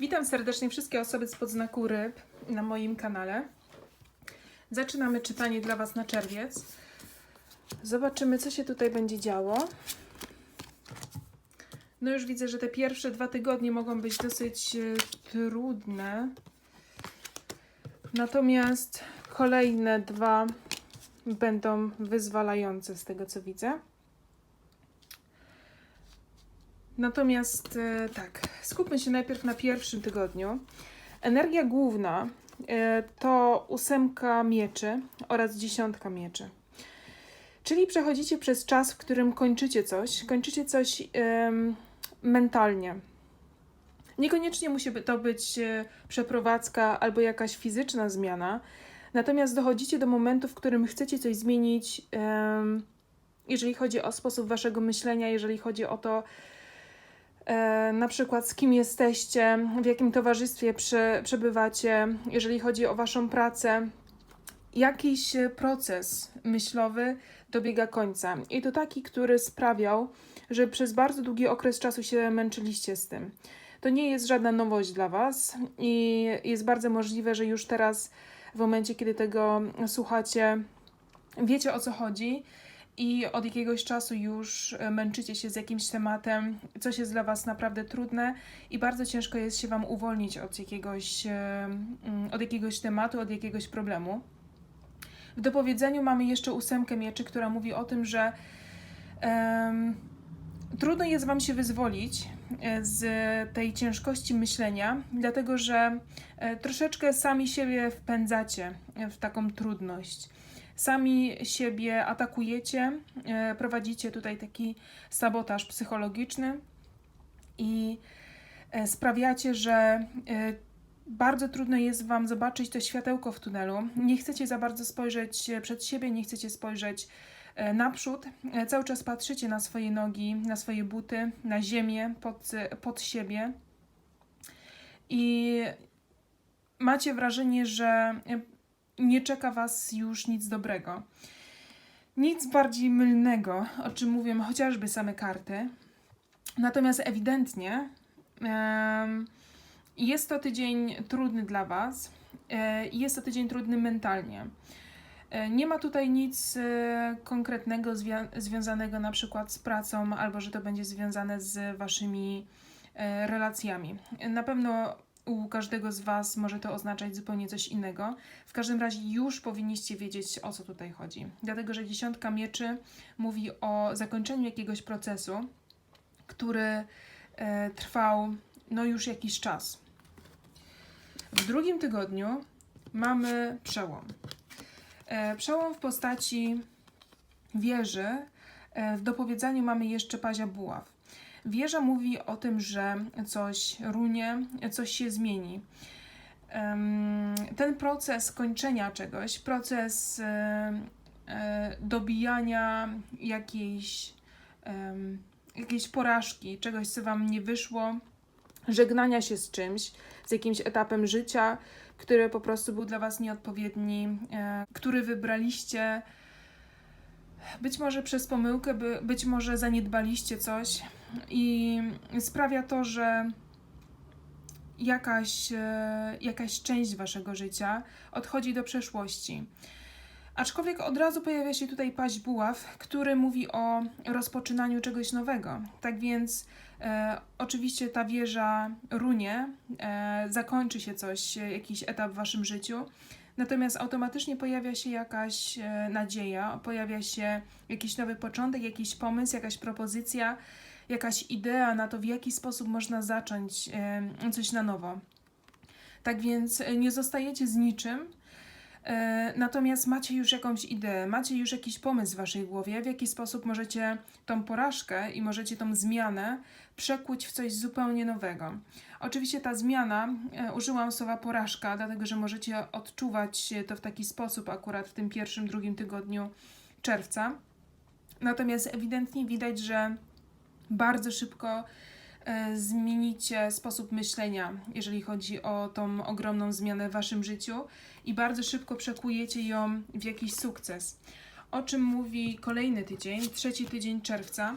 Witam serdecznie wszystkie osoby spod znaku ryb na moim kanale. Zaczynamy czytanie dla Was na czerwiec. Zobaczymy, co się tutaj będzie działo. No już widzę, że te pierwsze dwa tygodnie mogą być dosyć e, trudne. Natomiast kolejne dwa będą wyzwalające z tego, co widzę. Natomiast e, tak, skupmy się najpierw na pierwszym tygodniu. Energia główna e, to ósemka mieczy oraz dziesiątka mieczy. Czyli przechodzicie przez czas, w którym kończycie coś, kończycie coś em, mentalnie. Niekoniecznie musi to być e, przeprowadzka albo jakaś fizyczna zmiana, natomiast dochodzicie do momentu, w którym chcecie coś zmienić, em, jeżeli chodzi o sposób waszego myślenia, jeżeli chodzi o to, na przykład z kim jesteście, w jakim towarzystwie prze, przebywacie, jeżeli chodzi o waszą pracę. Jakiś e, proces myślowy dobiega końca. I to taki, który sprawiał, że przez bardzo długi okres czasu się męczyliście z tym. To nie jest żadna nowość dla Was i jest bardzo możliwe, że już teraz, w momencie, kiedy tego słuchacie, wiecie o co chodzi i od jakiegoś czasu już e, męczycie się z jakimś tematem, coś jest dla Was naprawdę trudne i bardzo ciężko jest się Wam uwolnić od jakiegoś, e, mm, od jakiegoś tematu, od jakiegoś problemu. W dopowiedzeniu mamy jeszcze ósemkę mieczy, która mówi o tym, że em, trudno jest Wam się wyzwolić z tej ciężkości myślenia, dlatego że e, troszeczkę sami siebie wpędzacie w taką trudność. Sami siebie atakujecie, e, prowadzicie tutaj taki sabotaż psychologiczny i e, sprawiacie, że e, bardzo trudno jest Wam zobaczyć to światełko w tunelu. Nie chcecie za bardzo spojrzeć e, przed siebie, nie chcecie spojrzeć e, naprzód. E, Cały czas patrzycie na swoje nogi, na swoje buty, na ziemię pod, e, pod siebie i macie wrażenie, że e, nie czeka Was już nic dobrego. Nic bardziej mylnego, o czym mówią chociażby same karty. Natomiast ewidentnie jest to tydzień trudny dla Was. e, Jest to tydzień trudny mentalnie. E, Nie ma tutaj nic e, konkretnego związanego na przykład z pracą, albo że to będzie związane z Waszymi e, relacjami. Na pewno u każdego z Was może to oznaczać zupełnie coś innego. W każdym razie już powinniście wiedzieć, o co tutaj chodzi. Dlatego, że dziesiątka mieczy mówi o zakończeniu jakiegoś procesu, który trwał no już jakiś czas. W drugim tygodniu mamy przełom. E, przełom w postaci wieży. E, w dopowiedzeniu mamy jeszcze pazia buław. Wieża mówi o tym, że coś runie, coś się zmieni. Ten proces kończenia czegoś, proces e, dobijania jakiejś, jakiejś porażki, czegoś, co Wam nie wyszło, żegnania się z czymś, z jakimś etapem życia, który po prostu był dla Was nieodpowiedni, e, który wybraliście być może przez pomyłkę, by, być może zaniedbaliście coś i sprawia to, że jakaś, e, jakaś część Waszego życia odchodzi do przeszłości. Aczkolwiek od razu pojawia się tutaj paść buław, który mówi o rozpoczynaniu czegoś nowego. Tak więc e, oczywiście ta wieża runie, e, zakończy się coś, e, jakiś etap w waszym życiu, natomiast automatycznie pojawia się jakaś e, nadzieja, pojawia się jakiś nowy początek, jakiś pomysł, jakaś propozycja, jakaś idea na to, w jaki sposób można zacząć e, coś na nowo. Tak więc e, nie zostajecie z niczym, Natomiast macie już jakąś ideę, macie już jakiś pomysł w waszej głowie, w jaki sposób możecie tą porażkę i możecie tą zmianę przekuć w coś zupełnie nowego. Oczywiście ta zmiana, e, użyłam słowa porażka, dlatego że możecie odczuwać to w taki sposób akurat w tym pierwszym, drugim tygodniu czerwca. Natomiast ewidentnie widać, że bardzo szybko e, zmienicie sposób myślenia, jeżeli chodzi o tą ogromną zmianę w waszym życiu i bardzo szybko przekujecie ją w jakiś sukces. O czym mówi kolejny tydzień, trzeci tydzień czerwca?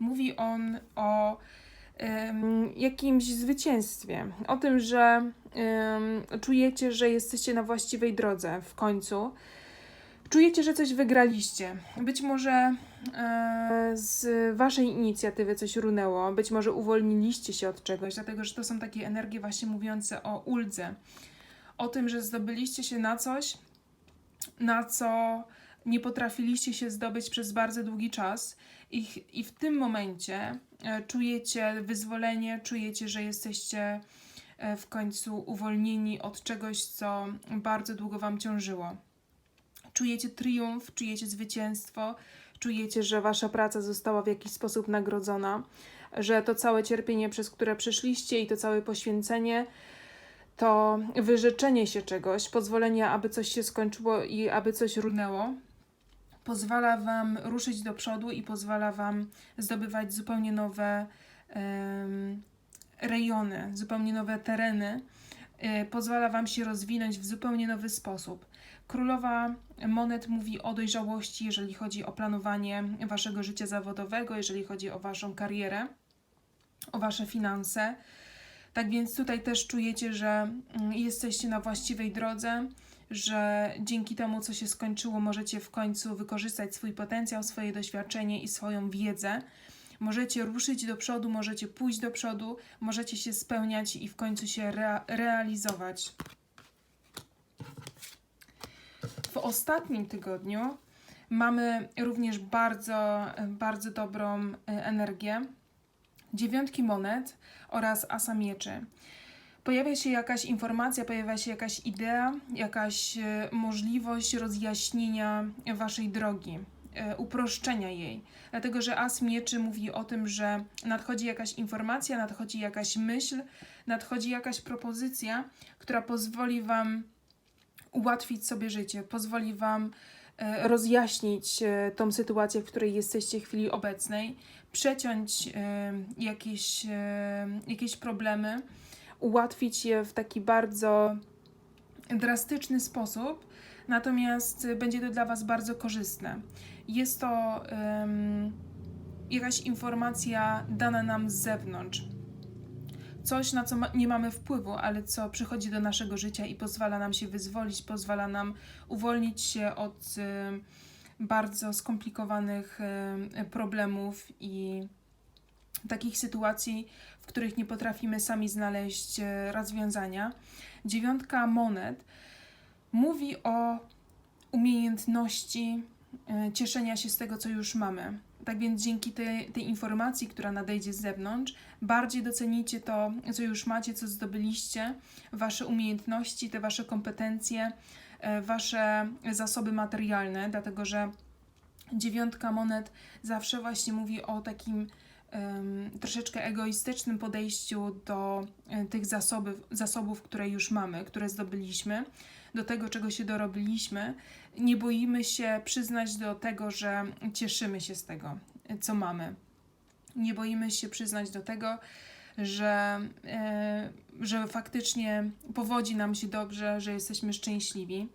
Mówi on o em, jakimś zwycięstwie, o tym, że em, czujecie, że jesteście na właściwej drodze w końcu. Czujecie, że coś wygraliście. Być może e, z waszej inicjatywy coś runęło, być może uwolniliście się od czegoś, dlatego że to są takie energie właśnie mówiące o uldze, o tym, że zdobyliście się na coś, na co nie potrafiliście się zdobyć przez bardzo długi czas, i, i w tym momencie e, czujecie wyzwolenie, czujecie, że jesteście e, w końcu uwolnieni od czegoś, co bardzo długo wam ciążyło. Czujecie triumf, czujecie zwycięstwo, czujecie, że wasza praca została w jakiś sposób nagrodzona, że to całe cierpienie, przez które przeszliście i to całe poświęcenie, to wyrzeczenie się czegoś, pozwolenie, aby coś się skończyło i aby coś runęło, pozwala Wam ruszyć do przodu i pozwala Wam zdobywać zupełnie nowe em, rejony, zupełnie nowe tereny, y, pozwala Wam się rozwinąć w zupełnie nowy sposób. Królowa Monet mówi o dojrzałości, jeżeli chodzi o planowanie Waszego życia zawodowego, jeżeli chodzi o Waszą karierę, o Wasze finanse. Tak więc tutaj też czujecie, że mm, jesteście na właściwej drodze, że dzięki temu, co się skończyło, możecie w końcu wykorzystać swój potencjał, swoje doświadczenie i swoją wiedzę. Możecie ruszyć do przodu, możecie pójść do przodu, możecie się spełniać i w końcu się rea- realizować. W ostatnim tygodniu mamy również bardzo, bardzo dobrą e, energię dziewiątki monet oraz asa mieczy. Pojawia się jakaś informacja, pojawia się jakaś idea, jakaś e, możliwość rozjaśnienia waszej drogi, e, uproszczenia jej. Dlatego, że as mieczy mówi o tym, że nadchodzi jakaś informacja, nadchodzi jakaś myśl, nadchodzi jakaś propozycja, która pozwoli wam ułatwić sobie życie, pozwoli wam e, rozjaśnić e, tą sytuację, w której jesteście w chwili obecnej, przeciąć e, jakieś, jakieś problemy, ułatwić je w taki bardzo drastyczny sposób, natomiast będzie to dla Was bardzo korzystne. Jest to em, jakaś informacja dana nam z zewnątrz. Coś, na co ma, nie mamy wpływu, ale co przychodzi do naszego życia i pozwala nam się wyzwolić, pozwala nam uwolnić się od em, bardzo skomplikowanych em, problemów i takich sytuacji, w których nie potrafimy sami znaleźć e, rozwiązania. Dziewiątka monet mówi o umiejętności cieszenia się z tego, co już mamy. Tak więc dzięki tej, tej informacji, która nadejdzie z zewnątrz, bardziej docenicie to, co już macie, co zdobyliście, wasze umiejętności, te wasze kompetencje, e, wasze zasoby materialne, dlatego że dziewiątka monet zawsze właśnie mówi o takim troszeczkę egoistycznym podejściu do e, tych zasobów, zasobów, które już mamy, które zdobyliśmy, do tego, czego się dorobiliśmy. Nie boimy się przyznać do tego, że cieszymy się z tego, co mamy. Nie boimy się przyznać do tego, że, e, że faktycznie powodzi nam się dobrze, że jesteśmy szczęśliwi.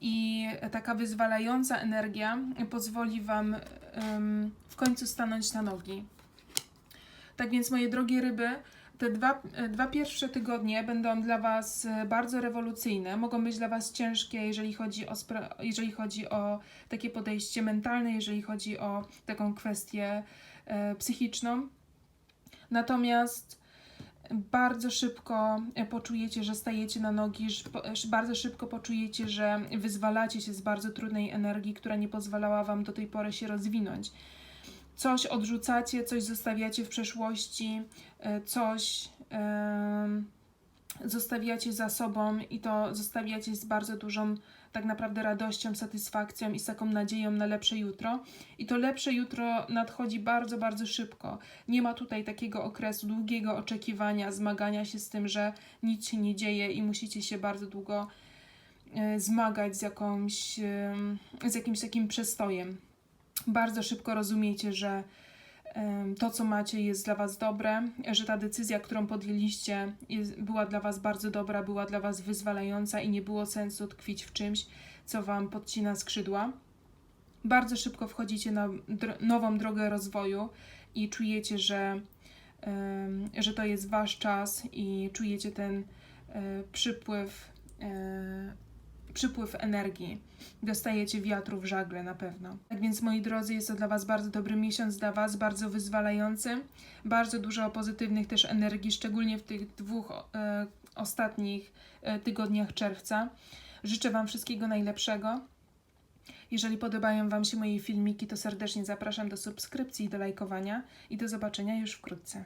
I taka wyzwalająca energia pozwoli Wam w końcu stanąć na nogi. Tak więc, moje drogie ryby, te dwa, dwa pierwsze tygodnie będą dla Was e, bardzo rewolucyjne. Mogą być dla Was ciężkie, jeżeli chodzi o, jeżeli chodzi o takie podejście mentalne, jeżeli chodzi o taką kwestię e, psychiczną. Natomiast bardzo szybko e, poczujecie, że stajecie na nogi, bardzo szybko poczujecie, że wyzwalacie się z bardzo trudnej energii, która nie pozwalała Wam do tej pory się rozwinąć. Coś odrzucacie, coś zostawiacie w przeszłości, e, coś zostawiacie za sobą i to zostawiacie z bardzo dużą tak naprawdę radością, satysfakcją i z taką nadzieją na lepsze jutro. I to lepsze jutro nadchodzi bardzo, bardzo szybko. Nie ma tutaj takiego okresu długiego oczekiwania, zmagania się z tym, że nic się nie dzieje i musicie się bardzo długo e, zmagać z, jakąś, z jakimś takim przestojem. Bardzo szybko rozumiecie, że to, co macie, jest dla Was dobre, że ta decyzja, którą podjęliście, jest, była dla Was bardzo dobra, była dla Was wyzwalająca i nie było sensu tkwić w czymś, co Wam podcina skrzydła. Bardzo szybko wchodzicie na nową drogę rozwoju i czujecie, że że to jest wasz czas i czujecie ten e, przypływ, e, przypływ energii. Dostajecie wiatru w żagle na pewno. Tak więc, moi drodzy, jest to dla was bardzo dobry miesiąc, dla was bardzo wyzwalający. Bardzo dużo pozytywnych też energii, szczególnie w tych dwóch e, ostatnich e, tygodniach czerwca. Życzę Wam wszystkiego najlepszego. Jeżeli podobają Wam się moje filmiki, to serdecznie zapraszam do subskrypcji do lajkowania i do zobaczenia już wkrótce.